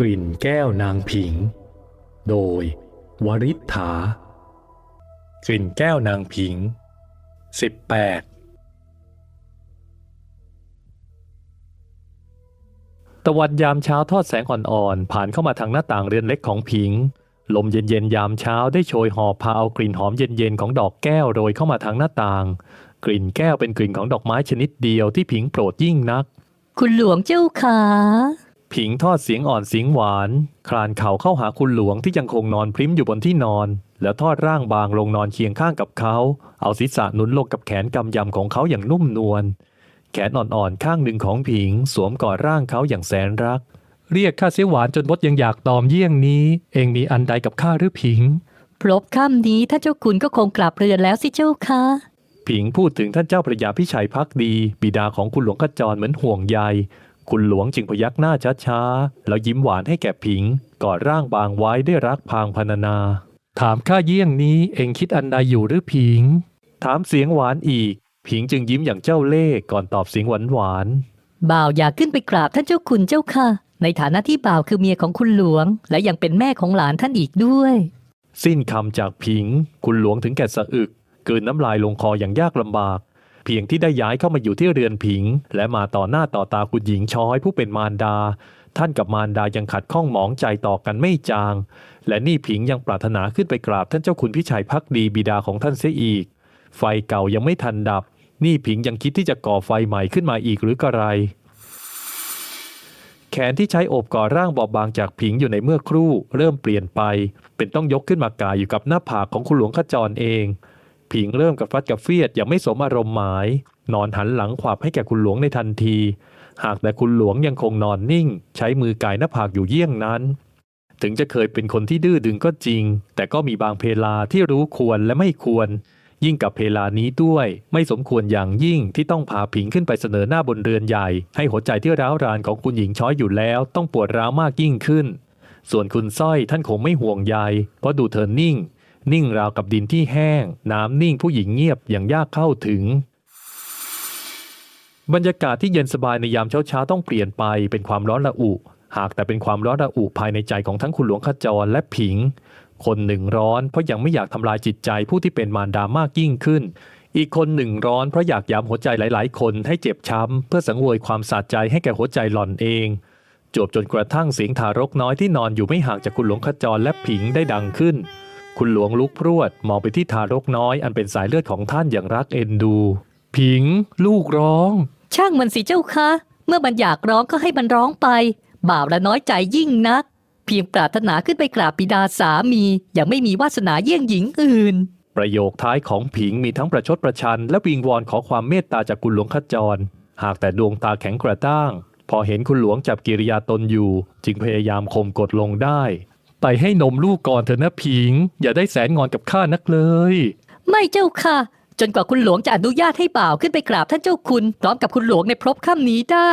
กลิ่นแก้วนางผิง โดยวริษฐา กลิ่นแก้วนางผิง 18 ตะวันยามเช้าทอดแสงอ่อนๆ ผ่านเข้ามาทางหน้าต่างเรือนเล็กของผิง ลมเย็นๆ ยามเช้าได้โชยหอบพาเอากลิ่นหอมเย็นๆ ของดอกแก้วโรยเข้ามาทางหน้าต่าง กลิ่นแก้วเป็นกลิ่นของดอกไม้ชนิดเดียวที่ผิงโปรดยิ่งนัก คุณหลวงเจ้าขา ผิงทอดเสียงอ่อนเสียงหวาน คลานเข่าเข้าหาคุณหลวงที่ยังคงนอนพริ้มอยู่บนที่นอน แล้วทอดร่างบางลงนอนเคียงข้างกับเขา เอาศีรษะหนุนลงกับแขนกำยำของเขาอย่างนุ่มนวลแขนอ่อนๆข้างหนึ่งของผิง สวมกอดร่างเขาอย่างแสนรัก เรียกข้าเสียหวานจนบดยังอยากตอมเยี่ยงนี้ เองมีอันใดกับข้าหรือผิงพลบค่ำนี้ถ้าเจ้าคุณก็คงกลับเรือนแล้วสิเจ้าคะผิงพูดถึงท่านเจ้าพระยาพิชัยพักดี บิดาของคุณหลวงขจรเหมือนห่วงใย คุณหลวงจึงพยักหน้าช้าๆ แล้วยิ้มหวานให้แก่ผิง กอดร่างบางไว้ด้วยรักพางพรรณนา ถามข้าเยี่ยงนี้เองคิดอันใดอยู่หรือผิง ถามเสียงหวานอีก ผิงจึงยิ้มอย่างเจ้าเล่ห์ก่อนตอบเสียงหวานหวานๆบ่าวอยากขึ้นไปกราบท่านเจ้าคุณเจ้าค่ะ ในฐานะที่บ่าวคือเมียของคุณหลวง และยังเป็นแม่ของหลานท่านอีกด้วย สิ้นคำจากผิง คุณหลวงถึงแก่สะอึกเกินน้ำลายลงคออย่างยากลำบาก เพียงที่ได้ย้ายเข้ามาอยู่ที่เรือนผิง และมาต่อหน้าต่อตาคุณหญิงช้อยผู้เป็นมารดา ท่านกับมารดายังขัดข้องหมองใจต่อกันไม่จาง และนี่ผิงยังปรารถนาขึ้นไปกราบท่านเจ้าคุณพิชัยพักดีบิดาของท่านเสียอีก ไฟเก่ายังไม่ทันดับ นี่ผิงยังคิดที่จะก่อไฟใหม่ขึ้นมาอีกหรือกระไรแขนที่ใช้โอบก่อร่างบอบบางจากผิงอยู่ในเมื่อครู่ เริ่มเปลี่ยนไป เป็นต้องยกขึ้นมากายอยู่กับหน้าผากของคุณหลวงขจรเอง ผิงเริ่มกับฟัดกับเฟียดอย่างไม่สมอารมณ์หมาย นอนหันหลังขวาบให้แก่คุณหลวงในทันที หากแต่คุณหลวงยังคงนอนนิ่ง ใช้มือกายหน้าผากอยู่เยี่ยงนั้น ถึงจะเคยเป็นคนที่ดื้อดึงก็จริง แต่ก็มีบางเพลาที่รู้ควรและไม่ควร ยิ่งกับเพลานี้ด้วย ไม่สมควรอย่างยิ่งที่ต้องพาผิงขึ้นไปเสนอหน้าบนเรือนใหญ่ ให้หัวใจที่ร้าวรานของคุณหญิงช้อยอยู่แล้ว ต้องปวดร้าวมากยิ่งขึ้นส่วนคุณสร้อยท่านคงไม่ห่วงใยเพราะดูเธอนิ่ง นิ่งราวกับดินที่แห้ง น้ำนิ่งผู้หญิงเงียบอย่างยากเข้าถึง บรรยากาศที่เย็นสบายในยามเช้าๆต้องเปลี่ยนไปเป็นความร้อนระอุ หากแต่เป็นความร้อนระอุภายในใจของทั้งคุณหลวงขจรและผิง คนหนึ่งร้อนเพราะยังไม่อยากทำลายจิตใจผู้ที่เป็นมารดามากยิ่งขึ้น อีกคนหนึ่งร้อนเพราะอยากย้ำหัวใจหลายๆ คนให้เจ็บช้ำเพื่อสังเวยความสะใจให้แก่หัวใจหล่อนเองจวบจนกระทั่งเสียงทารกน้อยที่นอนอยู่ไม่ห่างจากคุณหลวงขจรและผิงได้ดังขึ้น คุณหลวงลุกพรวดมองไปที่ทารกน้อยอันเป็นสายเลือดของท่านอย่างรักเอ็นดู ผิง ลูกร้อง ช่างมันสิเจ้าคะ เมื่อมันอยากร้องก็ให้มันร้องไป บ่าวละน้อยใจยิ่งนัก เพียงปรารถนาขึ้นไปกราบบิดาสามี ยังไม่มีวาสนาเยี่ยงหญิงอื่น ประโยคท้ายของผิงมีทั้งประชดประชัน และวิงวอนขอความเมตตาจากคุณหลวงขจร หากแต่ดวงตาแข็งกระด้างพอเห็นคุณหลวงจับกิริยาตนอยู่ จึงพยายามข่มกดลงได้ ไปให้นมลูกก่อนเถอะนะผิง อย่าได้แสนงอนกับข้านักเลย ไม่เจ้าค่ะ จนกว่าคุณหลวงจะอนุญาตให้บ่าวขึ้นไปกราบท่านเจ้าคุณพร้อมกับคุณหลวงในพรบค่ำนี้ได้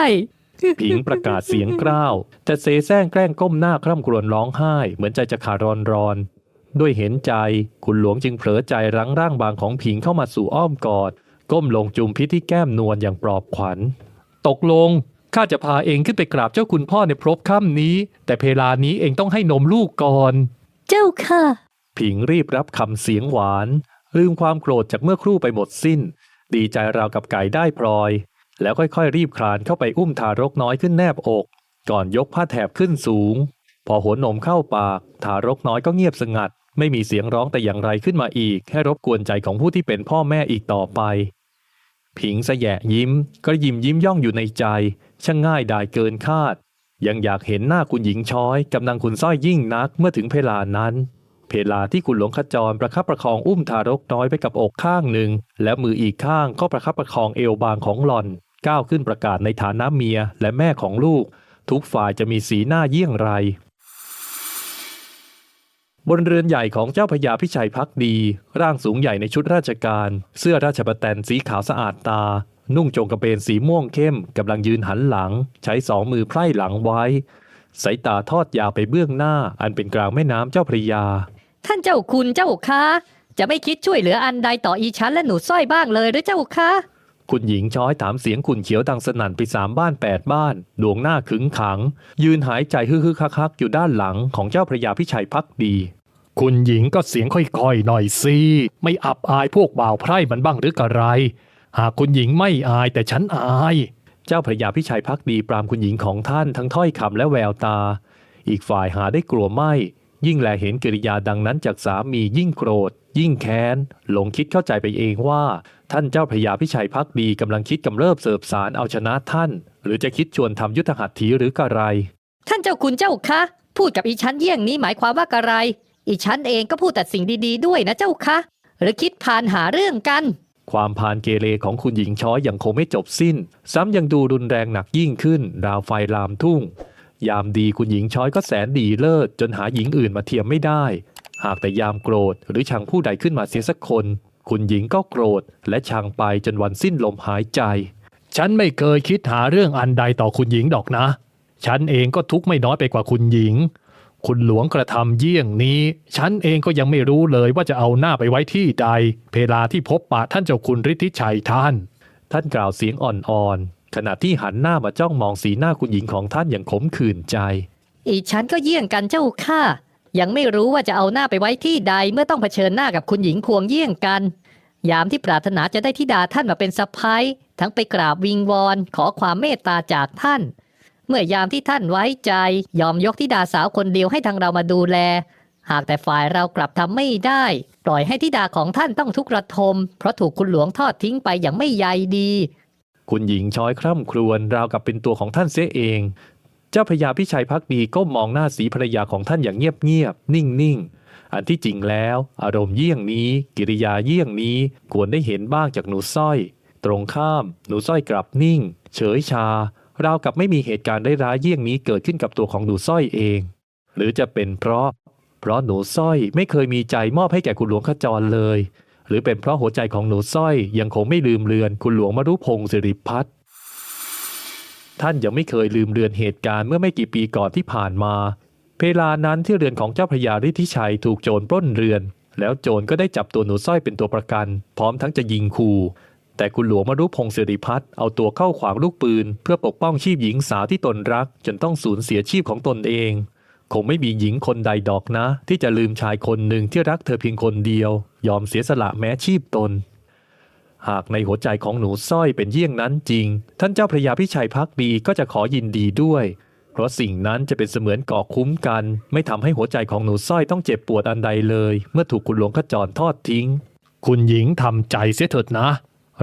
ผิงประกาศเสียงกล้าว แต่เซแซงแกล้งก้มหน้าคร่ำครวญร้องไห้ เหมือนใจจะขาดรอนรอน ด้วยเห็นใจคุณหลวงจึงเผลอใจรั้งร่างบางของผิงเข้ามาสู่อ้อมกอด ก้มลงจุมพิษที่แก้มนวลอย่างปลอบขวัญ ตกลง ข้าจะพาเองขึ้นไปกราบเจ้าคุณพ่อในพรบค่ำนี้ แต่เพลานี้เองต้องให้นมลูกก่อน เจ้าค่ะ ผิงรีบรับคำเสียงหวาน ลืมความโกรธจากเมื่อครู่ไปหมดสิ้น ดีใจราวกับไก่ได้พลอย แล้วค่อยๆ รีบคลานเข้าไปอุ้มทารกน้อยขึ้นแนบอก ก่อนยกผ้าแถบขึ้นสูง พอหัวนมเข้าปาก ทารกน้อยก็เงียบสงัด ไม่มีเสียงร้องแต่อย่างไรขึ้นมาอีก ให้รบกวนใจของผู้ที่เป็นพ่อแม่อีกต่อไป ผิงสะแยะยิ้ม ก็ยิ้มยิ้มย่องอยู่ในใจ ช่างง่ายดายเกินคาด ยังอยากเห็นหน้าคุณหญิงช้อยกำลังคุณสร้อยยิ่งนักเมื่อถึงเพลานั้น เพลาที่คุณหลวงขจรประคับประคองอุ้มทารกน้อยไปกับอกข้างหนึ่ง และมืออีกข้างก็ประคับประคองเอวบางของหล่อน ก้าวขึ้นประกาศในฐานะเมียและแม่ของลูก ทุกฝ่ายจะมีสีหน้าเยี่ยงไรบนเรือนใหญ่ของเจ้าพญาพิชัยพักดี ร่างสูงใหญ่ในชุดราชการ เสื้อราชปรแตนสีขาวสะอาดตา นุ่งโจงกระเบนสีม่วงเข้มกำลังยืนหันหลัง ใช้สองมือไพร่หลังไว้ สายตาทอดยาวไปเบื้องหน้า อันเป็นกลางแม่น้ำเจ้าพระยา ท่านเจ้าคุณเจ้าคะจะไม่คิดช่วยเหลืออันใดต่ออีฉันและหนูสร้อยบ้างเลยหรือเจ้าคะคุณหญิงช้อยถามเสียงขุ่นเขียวดังสนั่นไปสามบ้านแปดบ้าน ดวงหน้าขึงขัง ยืนหายใจฮึ่ๆคักๆอยู่ด้านหลังของเจ้าพระยาพิชัยพักดี คุณหญิงก็เสียงค่อยๆหน่อยสิไม่อับอายพวกบ่าวไพร่มันบ้างหรืออะไร หากคุณหญิงไม่อายแต่ฉันอาย เจ้าพระยาพิชัยพักดีปรามคุณหญิงของท่านทั้งถ้อยคำและแววตา อีกฝ่ายหาได้กลัวไม่ ยิ่งแลเห็นกิริยาดังนั้นจากสามียิ่งโกรธ ยิ่งแค้น หลงคิดเข้าใจไปเองว่า ท่านเจ้าพระยาพิชัยพักดีกำลังคิดกำเริบเสบสารเอาชนะท่าน หรือจะคิดชวนทำยุทธหัตถีหรือกระไร ท่านเจ้าคุณเจ้าคะ พูดกับอีฉันเยี่ยงนี้หมายความว่ากะไร อีฉันเองก็พูดแต่สิ่งดีๆ ด้วยนะเจ้าคะ หรือคิดพานหาเรื่องกัน ความพานเกเรของคุณหญิงช้อยยังคงไม่จบสิ้น ซ้ำยังดูรุนแรงหนักยิ่งขึ้น ราวไฟลามทุ่ง ยามดีคุณหญิงช้อยก็แสนดีเลิศจนหาหญิงอื่นมาเทียมไม่ได้ หากแต่ยามโกรธหรือชังผู้ใดขึ้นมาเสียสักคน คุณหญิงก็โกรธ และชังไปจนวันสิ้นลมหายใจ ฉันไม่เคยคิดหาเรื่องอันใดต่อคุณหญิงดอกนะ ฉันเองก็ทุกข์ไม่น้อยไปกว่าคุณหญิง คุณหลวงกระทำเยี่ยงนี้ ฉันเองก็ยังไม่รู้เลยว่าจะเอาหน้าไปไว้ที่ใด เพลาที่พบปะท่านเจ้าคุณฤทธิชัยท่าน ท่านกล่าวเสียงอ่อนๆขณะที่หันหน้ามาจ้องมองสีหน้าคุณหญิงของท่านอย่างขมขื่นใจ อีฉันก็เยี่ยงกันเจ้าค่ะ ยังไม่รู้ว่าจะเอาหน้าไปไว้ที่ใดเมื่อต้องเผชิญหน้ากับคุณหญิงควงเยี่ยงกัน ยามที่ปรารถนาจะได้ธิดาท่านมาเป็นสะพ้ายทั้งไปกราบวิงวอนขอความเมตตาจากท่าน เมื่อยามที่ท่านไว้ใจ ยอมยกธิดาสาวคนเดียวให้ทางเรามาดูแล หากแต่ฝ่ายเรากลับทำไม่ได้ ปล่อยให้ธิดาของท่านต้องทุกข์ระทม เพราะถูกคุณหลวงทอดทิ้งไปอย่างไม่ใยดี คุณหญิงช้อยคร่ำครวญราวกับเป็นตัวของท่านเสียเอง เจ้าพระยาพิชัยพักดีก้มมองหน้าสีภรรยาของท่านอย่างเงียบๆนิ่งๆอันที่จริงแล้ว อารมณ์เยี่ยงนี้ กิริยาเยี่ยงนี้ควรได้เห็นบ้างจากหนูสร้อย ตรงข้าม หนูสร้อยกลับนิ่ง เฉยชา ราวกับไม่มีเหตุการณ์ได้ร้ายเยี่ยงนี้เกิดขึ้นกับตัวของหนูสร้อยเอง หรือจะเป็นเพราะ เพราะหนูสร้อยไม่เคยมีใจมอบให้แก่คุณหลวงขจรเลย หรือเป็นเพราะหัวใจของหนูสร้อยยังคงไม่ลืมเลือนคุณหลวงมรุพงศ์สิริพัฒน์ท่านยังไม่เคยลืมเรือนเหตุการณ์เมื่อไม่กี่ปีก่อนที่ผ่านมา เพลานั้นที่เรือนของเจ้าพระยาฤทธิชัยถูกโจรปล้นเรือน แล้วโจรก็ได้จับตัวหนูสร้อยเป็นตัวประกัน พร้อมทั้งจะยิงขู่ แต่คุณหลวงมรุพงศ์สิริพัฒน์เอาตัวเข้าขวางลูกปืน เพื่อปกป้องชีพหญิงสาวที่ตนรัก จนต้องสูญเสียชีพของตนเอง คงไม่มีหญิงคนใดดอกนะ ที่จะลืมชายคนหนึ่งที่รักเธอเพียงคนเดียว ยอมเสียสละแม้ชีพตน หากในหัวใจของหนูสร้อยเป็นเยี่ยงนั้นจริง ท่านเจ้าพระยาพิชัยพักดีก็จะขอยินดีด้วย เพราะสิ่งนั้นจะเป็นเสมือนก่อคุ้มกัน ไม่ทำให้หัวใจของหนูสร้อยต้องเจ็บปวดอันใดเลย เมื่อถูกคุณหลวงขจรทอดทิ้ง คุณหญิงทำใจเสียเถิดนะ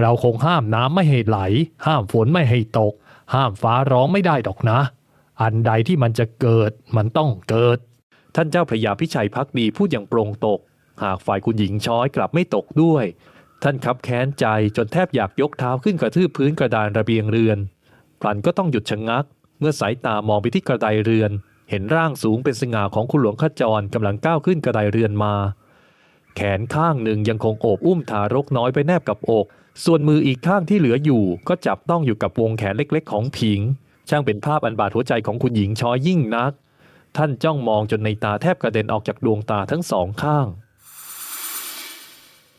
เราคงห้ามน้ำไม่ให้ไหล ห้ามฝนไม่ให้ตก ห้ามฟ้าร้องไม่ได้ดอกนะ อันใดที่มันจะเกิดมันต้องเกิด ท่านเจ้าพระยาพิชัยพักดีพูดอย่างโปร่งตก หากฝ่ายคุณหญิงช้อยกลับไม่ตกด้วย ท่านคับแค้นใจจนแทบอยากยกเท้าขึ้นกระทืบพื้นกระดานระเบียงเรือนพลันก็ต้องหยุดชะงัก เมื่อสายตามองไปที่กระไดเรือน เห็นร่างสูงเป็นสง่าของคุณหลวงขจรกำลังก้าวขึ้นกระไดเรือนมา แขนข้างหนึ่งยังคงโอบอุ้มทารกน้อยไปแนบกับอก ส่วนมืออีกข้างที่เหลืออยู่ก็จับต้องอยู่กับวงแขนเล็กๆ ของผิง ช่างเป็นภาพอันบาดหัวใจของคุณหญิงช้อยยิ่งนัก ท่านจ้องมองจนในตาแทบกระเด็นออกจากดวงตาทั้งสองข้าง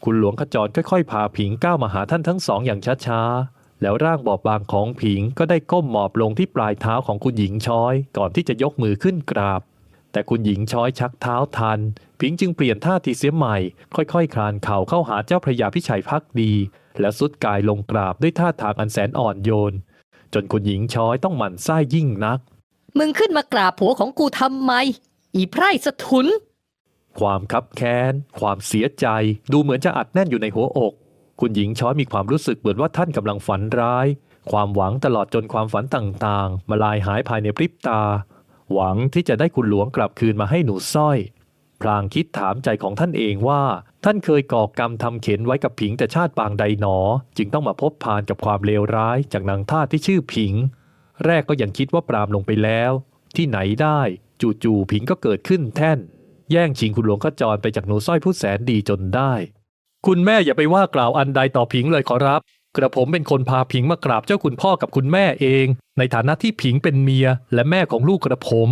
คุณหลวงขจรค่อยๆ พาผิงก้าวมาหาท่านทั้งสองอย่างช้าๆ แล้วร่างบอบบางของผิงก็ได้ก้มหมอบลงที่ปลายเท้าของคุณหญิงช้อย ก่อนที่จะยกมือขึ้นกราบ แต่คุณหญิงช้อยชักเท้าทัน ผิงจึงเปลี่ยนท่าทีเสียใหม่ ค่อยๆคลานเข่าเข้าหาเจ้าพระยาพิชัยพักดี และสุดกายลงกราบด้วยท่าทางอันแสนอ่อนโยน จนคุณหญิงช้อยต้องหมั่นไส้ยิ่งนัก มึงขึ้นมากราบผัวของกูทำไม อีไพร่สะทุน ความคับแค้น ความเสียใจ ดูเหมือนจะอัดแน่นอยู่ในหัวอก คุณหญิงช้อยมีความรู้สึกเหมือนว่าท่านกำลังฝันร้าย ความหวังตลอดจนความฝันต่างๆ มาลายหายภายในพริบตา หวังที่จะได้คุณหลวงกลับคืนมาให้หนูสร้อย พลางคิดถามใจของท่านเองว่า ท่านเคยก่อกรรมทำเข็นไว้กับผิงแต่ชาติปางใดหนอ จึงต้องมาพบพานกับความเลวร้ายจากนางทาสที่ชื่อผิง แรกก็ยังคิดว่าปรามลงไปแล้ว ที่ไหนได้จู่ๆผิงก็เกิดขึ้นแท่น แย่งชิงคุณหลวงขจรไปจากหนูสร้อยผู้แสนดีจนได้ คุณแม่อย่าไปว่ากล่าวอันใดต่อผิงเลยขอรับ กระผมเป็นคนพาผิงมากราบเจ้าคุณพ่อกับคุณแม่เอง ในฐานะที่ผิงเป็นเมียและแม่ของลูกกระผม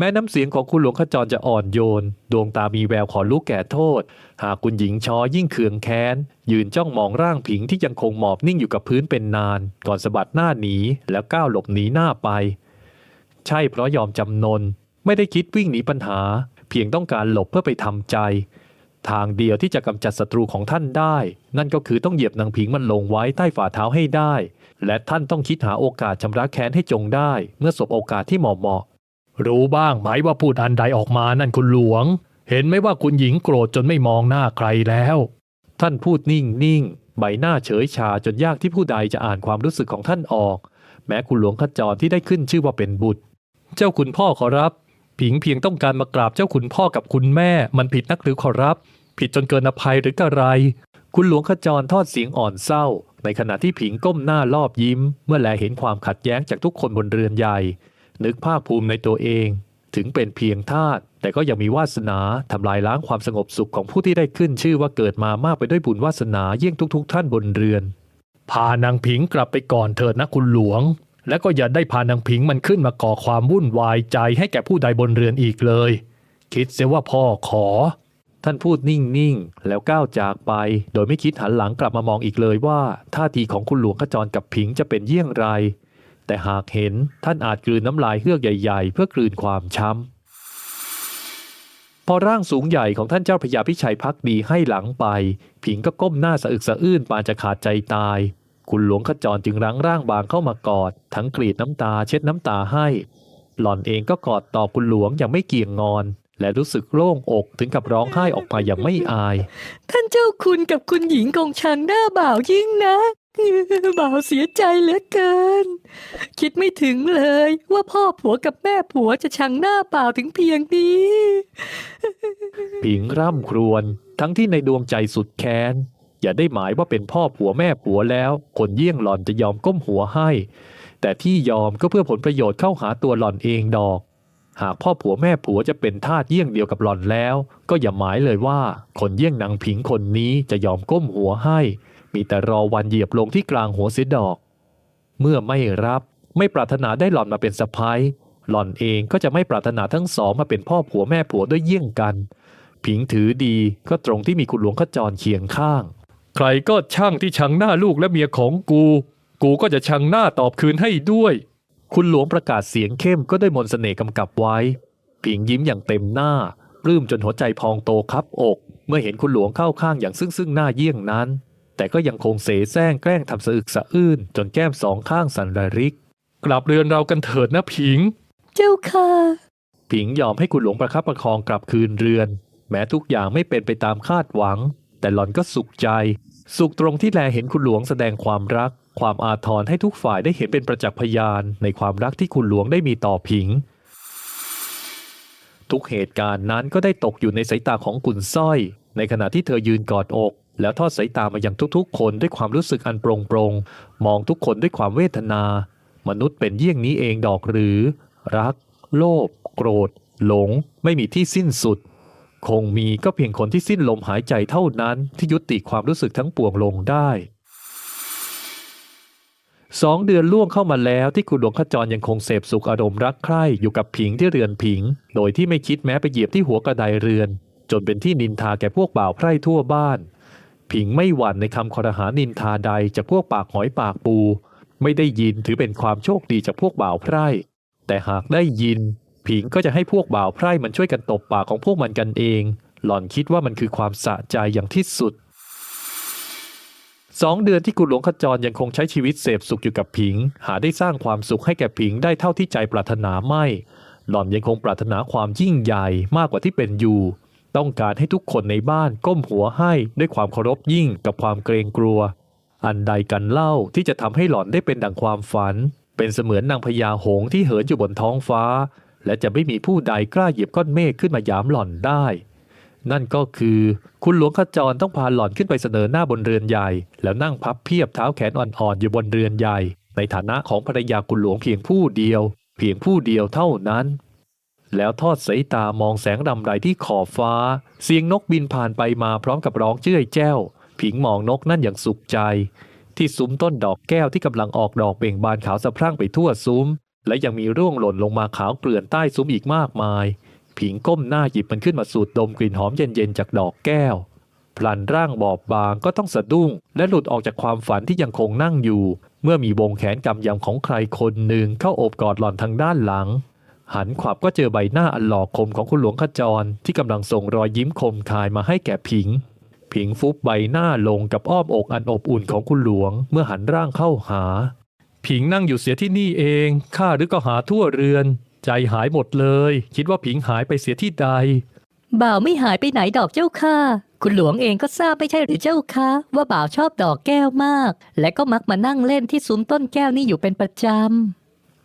แม้น้ำเสียงของคุณหลวงขจรจะอ่อนโยน ดวงตามีแววขอลุกแก่โทษ หากคุณหญิงชอยิ่งเคืองแค้น ยืนจ้องมองร่างผิงที่ยังคงหมอบนิ่งอยู่กับพื้นเป็นนาน ก่อนสะบัดหน้าหนีแล้วก้าวหลบหนีหน้าไป ใช่เพราะยอมจำนน ไม่ได้คิดวิ่งหนีปัญหา เพียงต้องการหลบเพื่อไปทำใจ ทางเดียวที่จะกำจัดศัตรูของท่านได้ นั่นก็คือต้องเหยียบนางผิงมันลงไว้ใต้ฝ่าเท้าให้ได้ และท่านต้องคิดหาโอกาสชำระแค้นให้จงได้ เมื่อสบโอกาสที่เหมาะเหมาะ รู้บ้างไหมว่าพูดอันใดออกมานั่นคุณหลวง เห็นไหมว่าคุณหญิงโกรธจนไม่มองหน้าใครแล้ว ท่านพูดนิ่งนิ่งใบหน้าเฉยชาจนยากที่ผู้ใดจะอ่านความรู้สึกของท่านออก แม้คุณหลวงขจรที่ได้ขึ้นชื่อว่าเป็นบุตร เจ้าคุณพ่อขอรับ ผิงเพียงต้องการมากราบเจ้าคุณพ่อกับคุณแม่ มันผิดนักหรือขอรับ ผิดจนเกินอภัยหรือกระไร คุณหลวงขจรทอดเสียงอ่อนเศร้า ในขณะที่ผิงก้มหน้ารอบยิ้ม เมื่อแลเห็นความขัดแย้งจากทุกคนบนเรือนใหญ่ นึกภาคภูมิในตัวเอง ถึงเป็นเพียงทาสแต่ก็ยังมีวาสนาทำลายล้างความสงบสุขของผู้ที่ได้ขึ้นชื่อว่าเกิดมามากไปด้วยบุญวาสนาเยี่ยงทุก ๆ ท่านบนเรือน พานางผิงกลับไปก่อนเถิดนะคุณหลวง และก็อย่าได้พานางผิงมันขึ้นมาก่อความวุ่นวายใจให้แก่ผู้ใดบนเรือนอีกเลย คิดเสียว่าพ่อขอ ท่านพูดนิ่งๆแล้วก้าวจากไป โดยไม่คิดหันหลังกลับมามองอีกเลยว่าท่าทีของคุณหลวงขจรกับผิงจะเป็นเยี่ยงไร แต่หากเห็นท่านอาจกลืนน้ำลายเฮือกใหญ่ๆ เพื่อกลืนความช้ำ พอร่างสูงใหญ่ของท่านเจ้าพระยาพิชัยพักดีให้หลังไป ผิงก็ก้มหน้าสะอึกสะอื้นปานจะขาดใจตาย คุณหลวงขจรจึงรั้งร่างบางเข้ามากอด ทั้งกรีดน้ำตาเช็ดน้ำตาให้ หล่อนเองก็กอดตอบคุณหลวงอย่างไม่เกี่ยงงอนและรู้สึกโล่งอกถึงกับร้องไห้ออกมาอย่างไม่อาย ท่านเจ้าคุณกับคุณหญิงกงชังหน้าบ่าวยิ่งนะ บ่าวเสียใจเหลือเกิน คิดไม่ถึงเลย ว่าพ่อผัวกับแม่ผัวจะชังหน้าบ่าถึงเพียงนี้ ผิงร่ำครวญทั้งที่ในดวงใจสุดแค้น อย่าได้หมายว่าเป็นพ่อผัวแม่ผัวแล้ว คนเยี่ยงหล่อนจะยอมก้มหัวให้ แต่ที่ยอมก็เพื่อผลประโยชน์เข้าหาตัวหล่อนเองดอก หากพ่อผัวแม่ผัวจะเป็นทาสเยี่ยงเดียวกับหล่อนแล้ว ก็อย่าหมายเลยว่า คนเยี่ยงนางผิงคนนี้จะยอมก้มหัวให้ มีแต่รอวันเหยียบลงที่กลางหัวเสียดอก เมื่อไม่รับไม่ปรารถนาได้หล่อนมาเป็นสะพ้ายหล่อนเองก็จะไม่ปรารถนาทั้งสองมาเป็นพ่อผัวแม่ผัวด้วยเยี่ยงกัน ผิงถือดีก็ตรงที่มีคุณหลวงขจรเคียงข้าง ใครก็ช่างที่ชังหน้าลูกและเมียของกู กูก็จะชังหน้าตอบคืนให้ด้วย คุณหลวงประกาศเสียงเข้มก็ด้วยมนต์เสน่ห์กำกับไว้ ผิงยิ้มอย่างเต็มหน้าปลื้มจนหัวใจพองโตครับอก เมื่อเห็นคุณหลวงเข้าข้างอย่างซึ่งซึ่งหน้าเยี่ยงนั้น แต่ก็ยังคงเสแสร้งแกล้งทำสะอึกสะอื้นจนแก้มสองข้างสั่นระริก กลับเรือนเรากันเถิดนะผิง เจ้าค่ะ ผิงยอมให้คุณหลวงประคับประคองกลับคืนเรือน แม้ทุกอย่างไม่เป็นไปตามคาดหวัง แต่หล่อนก็สุขใจ สุขตรงที่แลเห็นคุณหลวงแสดงความรัก ความอาทรให้ทุกฝ่ายได้เห็นเป็นประจักษ์พยานในความรักที่คุณหลวงได้มีต่อผิงทุกเหตุการณ์นั้นก็ได้ตกอยู่ในสายตาของกุนส้อย ในขณะที่เธอยืนกอดอก แล้วทอดสายตามายังทุกๆ คนด้วยความรู้สึกอันโปร่งโปรงมองทุกคนด้วยความเวทนา มนุษย์เป็นเยี่ยงนี้เองดอกหรือ รัก โลภโกรธ หลง ไม่มีที่สิ้นสุด คงมีก็เพียงคนที่สิ้นลมหายใจเท่านั้นที่ยุติความรู้สึกทั้งปวงลงได้สองเดือนล่วงเข้ามาแล้วที่คุณหลวงขจรยังคงเสพสุขอารมณ์รักใคร่อยู่กับผิงที่เรือนผิง โดยที่ไม่คิดแม้ไปเหยียบที่หัวกระไดเรือน จนเป็นที่นินทาแก่พวกบ่าวไพร่ทั่วบ้าน ผิงไม่หวั่นในคำคอรหานินทาใดจากพวกปากหอยปากปู ไม่ได้ยินถือเป็นความโชคดีจากพวกบ่าวไพร่ แต่หากได้ยิน ผิงก็จะให้พวกบ่าวไพร่มันช่วยกันตบปากของพวกมันกันเอง หล่อนคิดว่ามันคือความสะใจอย่างที่สุดสองเดือนที่กุหลวงขจรยังคงใช้ชีวิตเสพสุขอยู่กับผิง หาได้สร้างความสุขให้แก่ผิงได้เท่าที่ใจปรารถนาไม่ หล่อนยังคงปรารถนาความยิ่งใหญ่มากกว่าที่เป็นอยู่ ต้องการให้ทุกคนในบ้านก้มหัวให้ด้วยความเคารพยิ่งกับความเกรงกลัว อันใดกันเล่าที่จะทำให้หล่อนได้เป็นดังความฝัน เป็นเสมือนนางพญาหงที่เหินอยู่บนท้องฟ้า และจะไม่มีผู้ใดกล้าเหยียบก้อนเมฆขึ้นมายามหล่อนได้ นั่นก็คือ คุณหลวงขจรต้องพาหล่อนขึ้นไปเสนอหน้าบนเรือนใหญ่ แล้วนั่งพับเพียบเท้าแขนอ่อนๆอยู่บนเรือนใหญ่ ในฐานะของภรรยาคุณหลวงเพียงผู้เดียว เพียงผู้เดียวเท่านั้น แล้วทอดสายตามองแสงรำไรที่ขอบฟ้า เสียงนกบินผ่านไปมาพร้อมกับร้องเจ้ยแจ้ว ผิงมองนกนั่นอย่างสุขใจ ที่ซุ้มต้นดอกแก้วที่กำลังออกดอกเบ่งบานขาวสะพรั่งไปทั่วซุ้ม และยังมีร่วงหล่นลงมาขาวเกลื่อนใต้ซุ้มอีกมากมาย ผิงก้มหน้าหยิบมันขึ้นมาสูดดมกลิ่นหอมเย็นๆจากดอกแก้วพลันร่างบอบบางก็ต้องสะดุ้ง และหลุดออกจากความฝันที่ยังคงนั่งอยู่ เมื่อมีวงแขนกำยำของใครคนหนึ่งเข้าโอบกอดหล่อนทางด้านหลัง หันขวับก็เจอใบหน้าอันหลอกคมของคุณหลวงขจร ที่กำลังส่งรอยยิ้มคมคายมาให้แก่ผิง ผิงฟุบใบหน้าลงกับอ้อมอกอันอบอุ่นของคุณหลวง เมื่อหันร่างเข้าหา ผิงนั่งอยู่เสียที่นี่เองข้าหรือก็หาทั่วเรือน ใจหายหมดเลย คิดว่าผิงหายไปเสียที่ใดบ่าวไม่หายไปไหนดอกเจ้าค่ะ คุณหลวงเองก็ทราบไม่ใช่หรือเจ้าคะว่าบ่าวชอบดอกแก้วมาก และก็มักมานั่งเล่นที่ซุ้มต้นแก้วนี่อยู่เป็นประจำ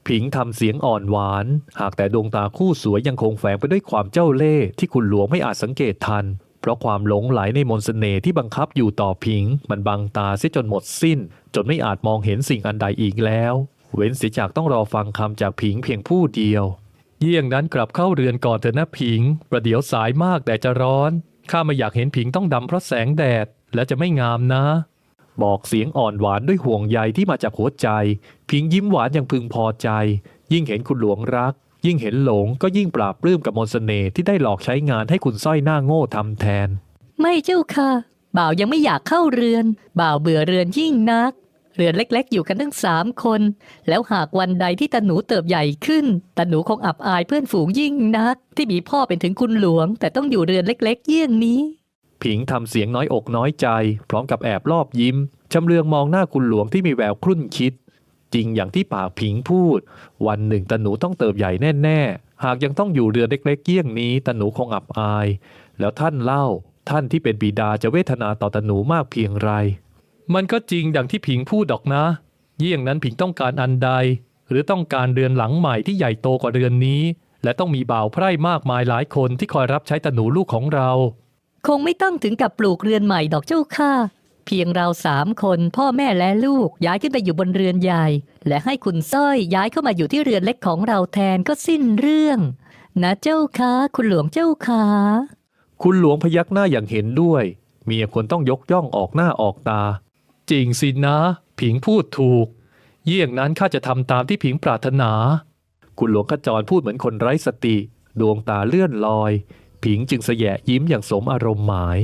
ผิงทำเสียงอ่อนหวาน หากแต่ดวงตาคู่สวยยังคงแฝงไปด้วยความเจ้าเล่ห์ที่คุณหลวงไม่อาจสังเกตทัน เพราะความหลงไหลในมนต์เสน่ห์ที่บังคับอยู่ต่อผิง มันบังตาเสียจนหมดสิ้น จนไม่อาจมองเห็นสิ่งอันใดอีกแล้ว เว้นเสียจากต้องรอฟังคำจากผิงเพียงผู้เดียว เยี่ยงนั้นกลับเข้าเรือนก่อนเถอะนะผิง ประเดี๋ยวสายมากแดดจะร้อนข้าไม่อยากเห็นผิงต้องดำเพราะแสงแดดและจะไม่งามนะ บอกเสียงอ่อนหวานด้วยห่วงใยที่มาจากหัวใจ พิงยิ้มหวานอย่างพึงพอใจ ยิ่งเห็นคุณหลวงรัก ยิ่งเห็นหลงก็ยิ่งปราบปลื้มกับมนต์เสน่ห์ที่ได้หลอกใช้งานให้คุณสร้อยหน้าโง่ทำแทน ไม่เจ้าค่ะ บ่าวยังไม่อยากเข้าเรือน บ่าวเบื่อเรือนยิ่งนัก เรือนเล็ก ๆ อยู่กันทั้งสามคน แล้วหากวันใดที่ตาหนูเติบใหญ่ขึ้นตาหนูคงอับอายเพื่อนฝูงยิ่งนัก ที่มีพ่อเป็นถึงคุณหลวง แต่ต้องอยู่เรือนเล็ก ๆ เยี่ยงนี้ ผิงทำเสียงน้อยอกน้อยใจ พร้อมกับแอบรอบยิ้มชำเลืองมองหน้าคุณหลวงที่มีแววครุ่นคิด จริงอย่างที่ปากผิงพูด วันหนึ่งตาหนูต้องเติบใหญ่แน่ๆ หากยังต้องอยู่เรือเล็กๆเยี่ยงนี้ตาหนูคงอับอาย แล้วท่านเล่า ท่านที่เป็นบิดาจะเวทนาต่อตาหนูมากเพียงไร มันก็จริงดังที่ผิงพูดดอกนะ เยี่ยงนั้นผิงต้องการอันใด หรือต้องการเรือนหลังใหม่ที่ใหญ่โตกว่าเรือนนี้ และต้องมีบ่าวไพร่มากมายหลายคนที่คอยรับใช้ตาหนูลูกของเรา คงไม่ต้องถึงกับปลูกเรือนใหม่ดอกเจ้าค่ะ เพียงเราสามคนพ่อแม่และลูกย้ายขึ้นไปอยู่บนเรือนใหญ่ และให้คุณสร้อยย้ายเข้ามาอยู่ที่เรือนเล็กของเราแทนก็สิ้นเรื่อง นะเจ้าค่ะคุณหลวงเจ้าค่ะคุณหลวงพยักหน้าอย่างเห็นด้วย เมียควรต้องยกย่องออกหน้าออกตา จริงสินะ ผิงพูดถูก เยี่ยงนั้นข้าจะทำตามที่ผิงปรารถนา คุณหลวงขจรพูดเหมือนคนไร้สติ ดวงตาเลื่อนลอย ผิงจึงแสยะยิ้มอย่างสมอารมณ์หมาย